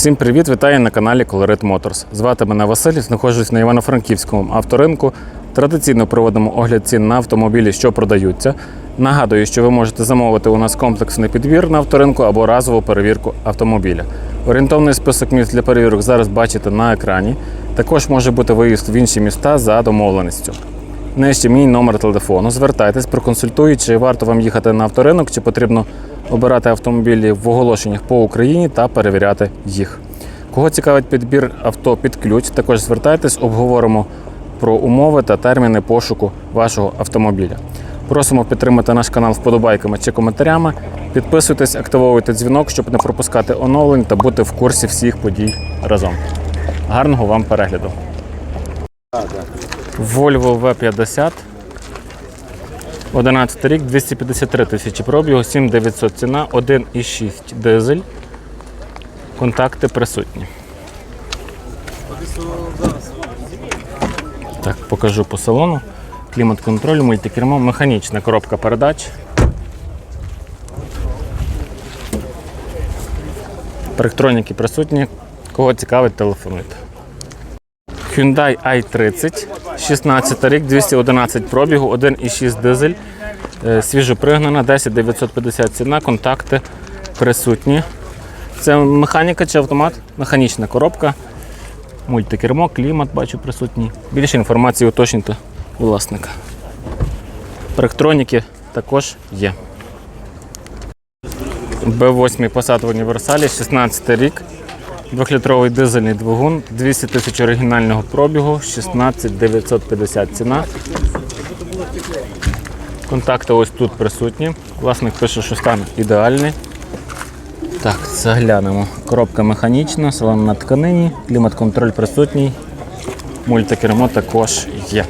Всім привіт! Вітаю на каналі Colorit Motors. Звати мене Василь, знаходжусь на Івано-Франківському авторинку. Традиційно проводимо огляд цін на автомобілі, що продаються. Нагадую, що ви можете замовити у нас комплексний підбір на авторинку або разову перевірку автомобіля. Орієнтовний список місць для перевірок зараз бачите на екрані. Також може бути виїзд в інші міста за домовленістю. Нижче мій номер телефону. Звертайтесь, проконсультую, чи варто вам їхати на авторинок, чи потрібно обирати автомобілі в оголошеннях по Україні та перевіряти їх. Кого цікавить підбір авто під ключ, також звертайтесь, обговоримо про умови та терміни пошуку вашого автомобіля. Просимо підтримати наш канал вподобайками чи коментарями. Підписуйтесь, активовуйте дзвінок, щоб не пропускати оновлень та бути в курсі всіх подій разом. Гарного вам перегляду! Volvo V50. 11 рік, 253 тисячі пробігу, 7900 ціна, 1,6 дизель. Контакти присутні. Так, покажу по салону. Клімат-контроль, мультикермо, механічна коробка передач. Парктроніки присутні. Кого цікавить, телефонуйте. Hyundai i30, 16 рік, 211 пробігу, 1,6 дизель, е, свіжопригнана, 10 950 ціна, контакти присутні. Це механіка чи автомат? Механічна коробка, мультикермо, клімат бачу присутній. Більше інформації уточнюйте у власника. Парктроніки також є. Б8 Passat в універсалі, 16 рік. Двохлітровий дизельний двигун, 200 тисяч оригінального пробігу, 16 950 ціна. Контакти ось тут присутні. Власник пише, що стан ідеальний. Так, заглянемо. Коробка механічна, салон на тканині, клімат-контроль присутній, мультикермо також є.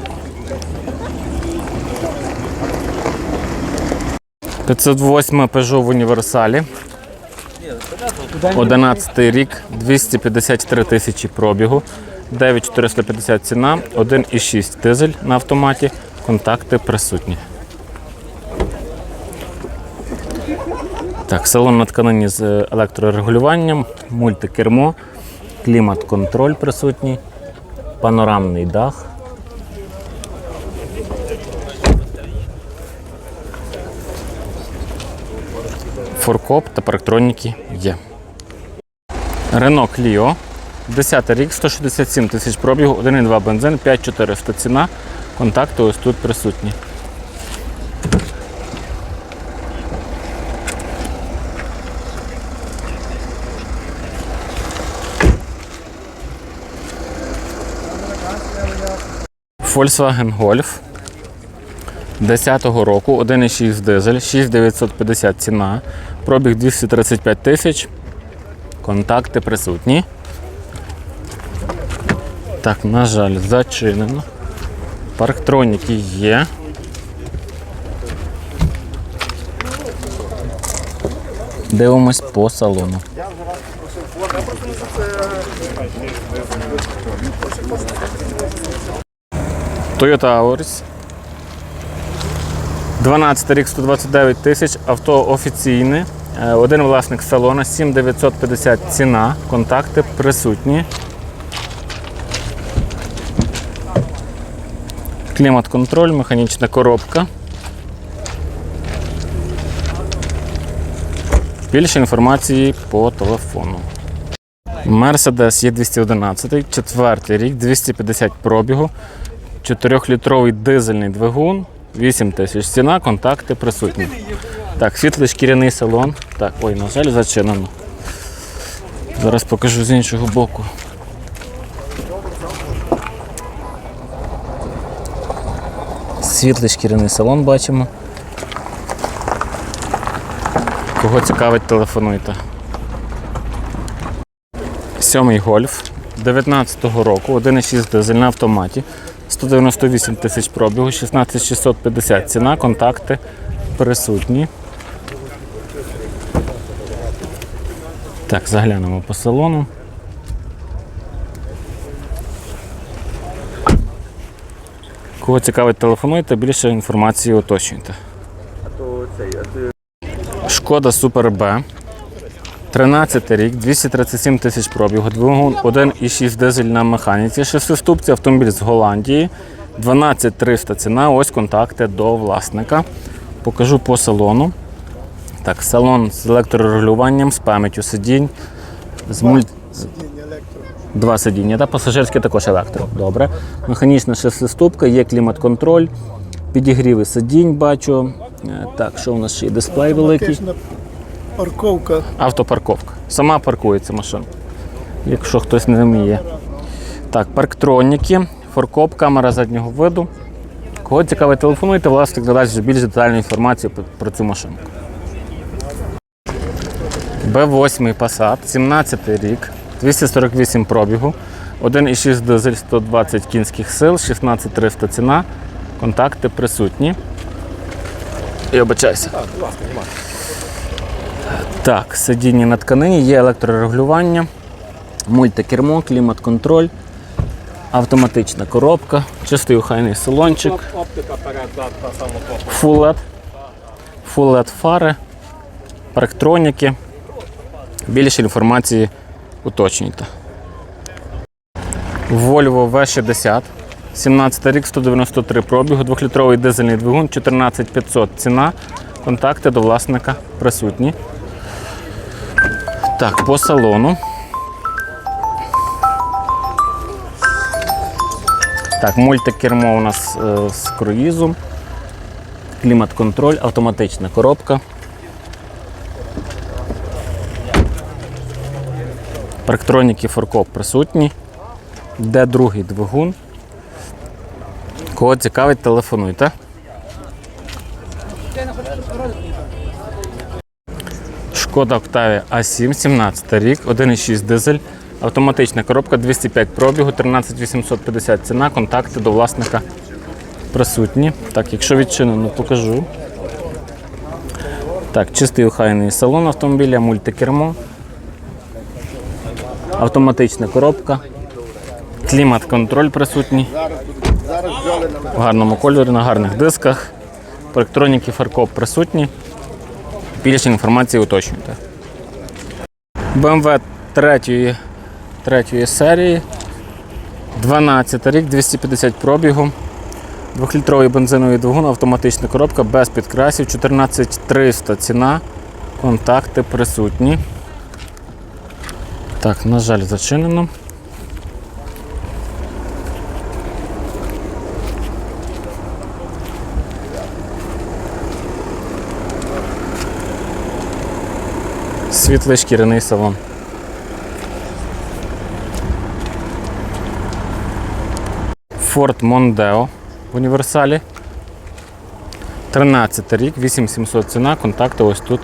508 Peugeot в універсалі. 11 рік, 253 тисячі пробігу, 9450 ціна, 1,6 дизель на автоматі, контакти присутні. Так, салон на тканині з електрорегулюванням, мультикермо, клімат-контроль присутній, панорамний дах. Форкоп та парктроніки є. Renault Clio. 10 рік, 167 тисяч пробігу, 1,2 бензин, 5400 ціна. Контакти ось тут присутні. Volkswagen Golf 10-го року, 1,6 дизель, 6950 ціна, пробіг 235 тисяч. Контакти присутні. Так, на жаль, зачинено. Парктроніки є. Дивимось по салону. Toyota Auris. 12 рік 129 тисяч, авто офіційне. Е, Один власник салона, 7950 ціна, контакти присутні. Клімат-контроль, механічна коробка. Більше інформації по телефону. Mercedes є 211, четвертий рік, 250 пробігу, 4-літровий дизельний двигун, 8 тисяч ціна, контакти присутні. Так, світлий шкіряний салон. Так, ой, на жаль, зачинено. Зараз покажу з іншого боку. Світлий шкіряний салон бачимо. Кого цікавить, телефонуйте. Сьомий гольф 19-го року, 1,6 дизель на автоматі, 198 тисяч пробігу, 16650 ціна, контакти присутні. Так, заглянемо по салону. Кого цікавить, телефонуйте, більше інформації уточнюйте. Шкода Супер Б. 13 рік, 237 тисяч пробігу, двигун 1,6 дизель на механіці, шестиступці автомобіль з Голландії, 12300 ціна, ось контакти до власника. Покажу по салону. Так, салон з електрорегулюванням, з пам'яттю сидінь, з мульт... Два сидіння, та пасажирське також електро. Добре. Механічна шестиступка, є клімат-контроль, підігріви сидінь бачу. Е, Так, що у нас ще є? Дисплей великий. Парковка. Автопарковка. Сама паркується машина. Якщо хтось не вміє. Так, парктроніки, форкоп, камера заднього виду. Кого цікавить, телефонуйте, власник надасть більш детальну інформацію про- цю машинку. Б8 Passat, 17 рік, 248 пробігу, 1,6 дизель 120 кінських сил, 16300 ціна, контакти присутні. І обичайся. Так, сидіння на тканині, є електрорегулювання, мультикермо, клімат-контроль, автоматична коробка, чистий охайний салончик, Full LED фари, парктроніки. Більше інформації уточнюйте. Volvo V60, 17 рік, 193 пробігу, 2-літровий дизельний двигун, 14500 ціна. Контакти до власника присутні. Так, по салону. Так, мультикермо у нас е, з круїзом. Клімат-контроль, автоматична коробка. Парктроніки форкоп присутні. Де другий двигун. Кого цікавить, телефонуйте. Шкода Octavia A7, 17 рік, 1,6 дизель, автоматична коробка 205 пробігу, 13850 ціна, контакти до власника присутні. Так, якщо відчинено, покажу. Так, чистий охайний салон автомобіля, мультикермо, автоматична коробка, клімат-контроль присутній. В гарному кольорі, на гарних дисках. Електроніки фаркоп присутні. Більше інформації уточнюйте. BMW 3, 3 серії. 12 рік, 250 пробігу. Двохлітровий бензиновий двигун, автоматична коробка без підкрасів, 14300 ціна. Контакти присутні. Так, на жаль, зачинено. Світлий шкіряний салон. Ford Mondeo в універсалі. 13 рік, 8700 ціна, контакти ось тут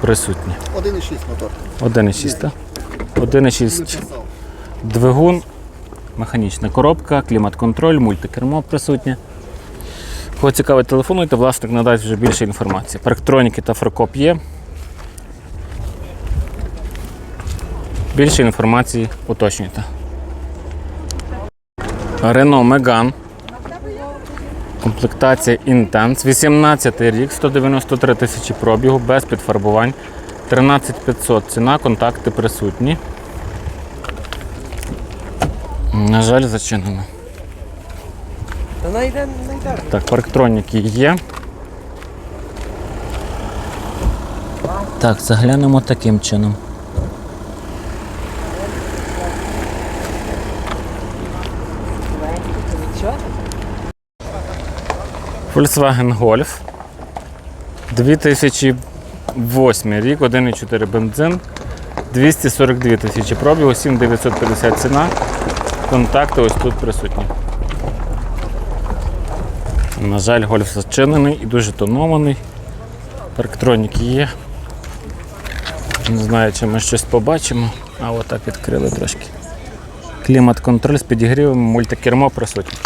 присутні. 1,6 мотор. 1,6, так? 1,6 двигун, механічна коробка, клімат-контроль, мультикермо присутнє. Кого цікавить, телефонуйте, власник надасть вже більше інформації. Парктроніки та фаркоп є. Більше інформації уточнюйте. Renault Megane. Комплектація Intense. 18 рік, 193 тисячі пробігу, без підфарбувань. 13500 ціна, контакти присутні. На жаль, зачинено. Так, парктроніки є. Так, заглянемо таким чином. Volkswagen Golf. 2008 рік, 1,4 бензин, 242 тисячі пробігу, 7950 ціна. Контакти ось тут присутні. На жаль, гольф зачинений і дуже тонований. Парктроніки є. Не знаю, чи ми щось побачимо. А отак відкрили трошки. Клімат-контроль з підігрівом, мультикермо присутнє.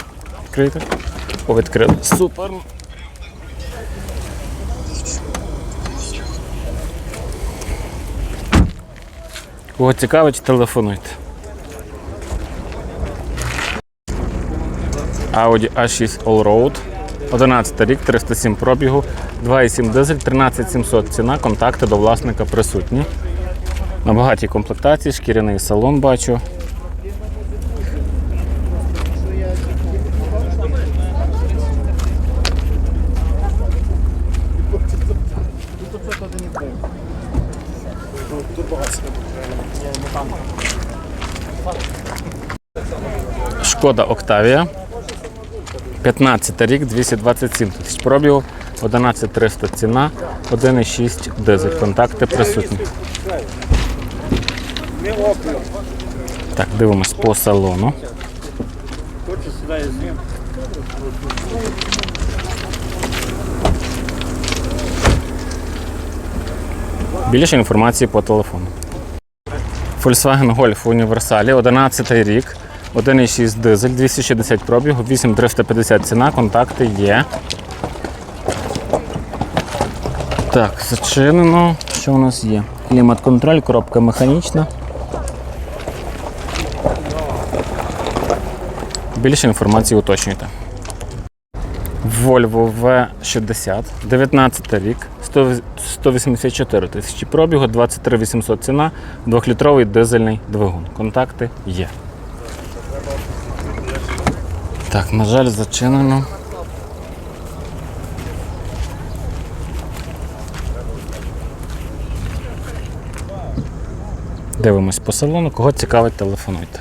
Відкрийте. О, відкрили. Супер. Кого цікавить, телефонуйте. Audi A6 Allroad. 11 рік, 307 пробігу, 2,7 дизель, 13700 ціна, контакти до власника присутні. На багатій комплектації, шкіряний салон бачу. Шкода Октавія. 15 рік, 227 тисяч пробігу, 11300 ціна, 1,6 дизель. Контакти присутні. Так, дивимось по салону. Більше інформації по телефону. Volkswagen Golf в універсалі, 11 рік, 1,6 дизель, 260 пробігу, 8350 ціна, контакти є. Так, зачинено. Що у нас є? Клімат-контроль, коробка механічна. Більше інформації уточнюйте. Volvo V60, 19 рік, 184 тисячі пробігу, 23 800 ціна, 2-літровий дизельний двигун. Контакти є. Так, на жаль, зачинено. Дивимось по салону. Кого цікавить, телефонуйте.